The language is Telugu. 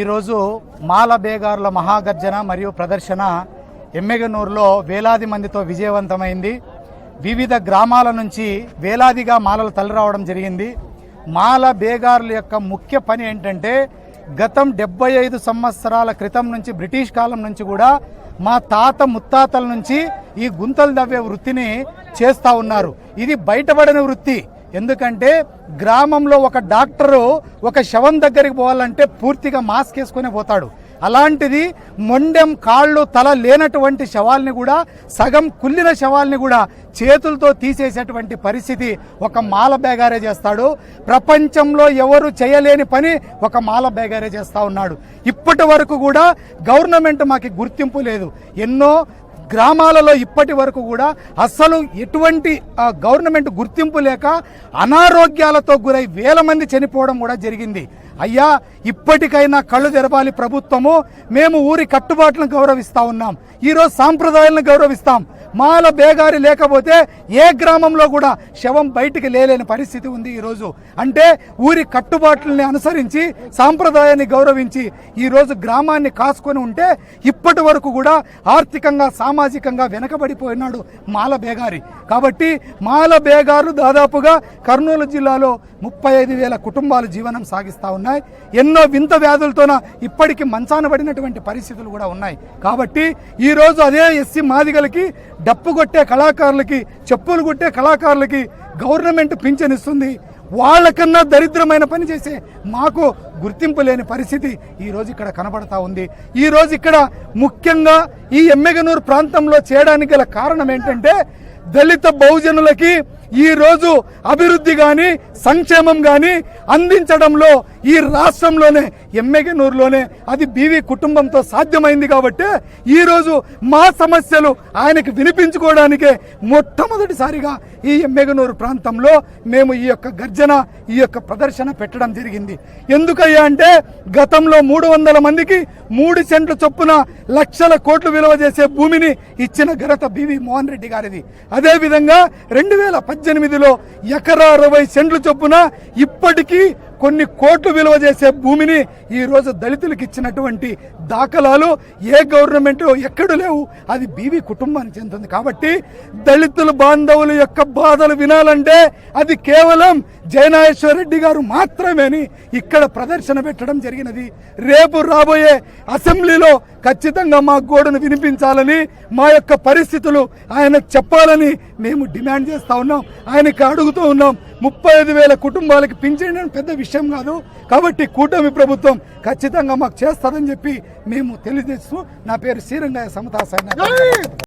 ఈరోజు మాల బేగారుల మహాగర్జన మరియు ప్రదర్శన ఎమ్మెగనూరులో వేలాది మందితో విజయవంతమైంది. వివిధ గ్రామాల నుంచి వేలాదిగా మాలలు తలరావడం జరిగింది. మాల బేగారుల యొక్క ముఖ్య పని ఏంటంటే గతం డెబ్బై ఐదు సంవత్సరాల క్రితం నుంచి బ్రిటిష్ కాలం నుంచి కూడా మా తాత ముత్తాతల నుంచి ఈ గుంతలు దవ్వే వృత్తిని చేస్తూ ఉన్నారు. ఇది బయటపడని వృత్తి. ఎందుకంటే గ్రామంలో ఒక డాక్టరు ఒక శవం దగ్గరికి పోవాలంటే పూర్తిగా మాస్క్ వేసుకుని పోతాడు. అలాంటిది మొండెం కాళ్ళు తల లేనటువంటి శవాల్ని కూడా సగం కుల్లిన శవాల్ని కూడా చేతులతో తీసేసేటువంటి పరిస్థితి ఒక మాల బేగారే చేస్తాడు. ప్రపంచంలో ఎవరు చేయలేని పని ఒక మాల బేగారే చేస్తూ ఉన్నాడు. ఇప్పటి వరకు కూడా గవర్నమెంట్ మాకు గుర్తింపు లేదు. ఎన్నో గ్రామాలలో ఇప్పటి వరకు కూడా అస్సలు ఎటువంటి గవర్నమెంట్ గుర్తింపు లేక అనారోగ్యాలతో గురై వేల మంది చనిపోవడం కూడా జరిగింది. అయ్యా ఇప్పటికైనా కళ్ళు తెరవాలి ప్రభుత్వము. మేము ఊరి కట్టుబాట్లను గౌరవిస్తా ఉన్నాం. ఈరోజు సాంప్రదాయాలను గౌరవిస్తాం. మాల బేగారి లేకపోతే ఏ గ్రామంలో కూడా శవం బయటికి లేలేని పరిస్థితి ఉంది ఈరోజు. అంటే ఊరి కట్టుబాట్లని అనుసరించి సాంప్రదాయాన్ని గౌరవించి ఈరోజు గ్రామాన్ని కాసుకొని ఉంటే ఇప్పటి వరకు కూడా ఆర్థికంగా సామాజికంగా వెనకబడిపోయినాడు మాల బేగారి. కాబట్టి మాల బేగారు దాదాపుగా కర్నూలు జిల్లాలో ముప్పై ఐదు వేల కుటుంబాలు జీవనం సాగిస్తూ ఉన్నాయి. ఎన్నో వింత వ్యాధులతోన ఇప్పటికీ మంచాన పడినటువంటి పరిస్థితులు కూడా ఉన్నాయి. కాబట్టి ఈ రోజు అదే ఎస్సీ మాదిగలకి డప్పు కొట్టే కళాకారులకి చెప్పులు కొట్టే కళాకారులకి గవర్నమెంట్ పింఛనిస్తుంది వాళ్ళకన్నా దరిద్రమైన పని చేసే మాకు గుర్తింపు లేని పరిస్థితి ఈ రోజు ఇక్కడ కనబడతా ఉంది. ఈ రోజు ఇక్కడ ముఖ్యంగా ఈ ఎమ్మెగనూరు ప్రాంతంలో చేయడానికి గల కారణం ఏంటంటే దళిత బహుజనులకి ఈ రోజు అభివృద్ధి కానీ సంక్షేమం కానీ అందించడంలో ఈ రాష్ట్రంలోనే ఎమ్మెగనూరులోనే అది బీవీ కుటుంబంతో సాధ్యమైంది కాబట్టి ఈ రోజు మా సమస్యలు ఆయనకి వినిపించుకోవడానికే మొట్టమొదటిసారిగా ఈ ఎమ్మెగనూరు ప్రాంతంలో మేము ఈ యొక్క గర్జన ఈ యొక్క ప్రదర్శన పెట్టడం జరిగింది. ఎందుకయ్యా అంటే గతంలో మూడు వందల మందికి మూడు సెంట్ల చొప్పున లక్షల కోట్లు విలువ చేసే భూమిని ఇచ్చిన ఘనత బివి మోహన్ రెడ్డి గారిది. అదేవిధంగా రెండు వేల పద్దెనిమిదిలో ఎకరా అరవై సెంట్లు చొప్పున ఇప్పటికీ కొన్ని కోట్లు విలువ చేసే భూమిని ఈరోజు దళితులకు ఇచ్చినటువంటి దాఖలాలు ఏ గవర్నమెంట్ ఎక్కడ లేవు. అది బీవీ కుటుంబానికి చెందుతుంది. కాబట్టి దళితుల బాంధవుల యొక్క బాధలు వినాలంటే అది కేవలం జయనాగేశ్వర రెడ్డి గారు మాత్రమేని ఇక్కడ ప్రదర్శన పెట్టడం జరిగినది. రేపు రాబోయే అసెంబ్లీలో ఖచ్చితంగా మా గోడను వినిపించాలని మా యొక్క పరిస్థితులు ఆయనకు చెప్పాలని మేము డిమాండ్ చేస్తూ ఉన్నాం. ఆయనకి అడుగుతూ ఉన్నాం ముప్పై ఐదు వేల కుటుంబాలకి పింఛన్ పెద్ద విషయం కాదు. కాబట్టి కూటమి ప్రభుత్వం ఖచ్చితంగా మాకు చేస్తారని చెప్పి మేము తెలియజేస్తూ నా పేరు శ్రీరంగయ్య సమతాసాయి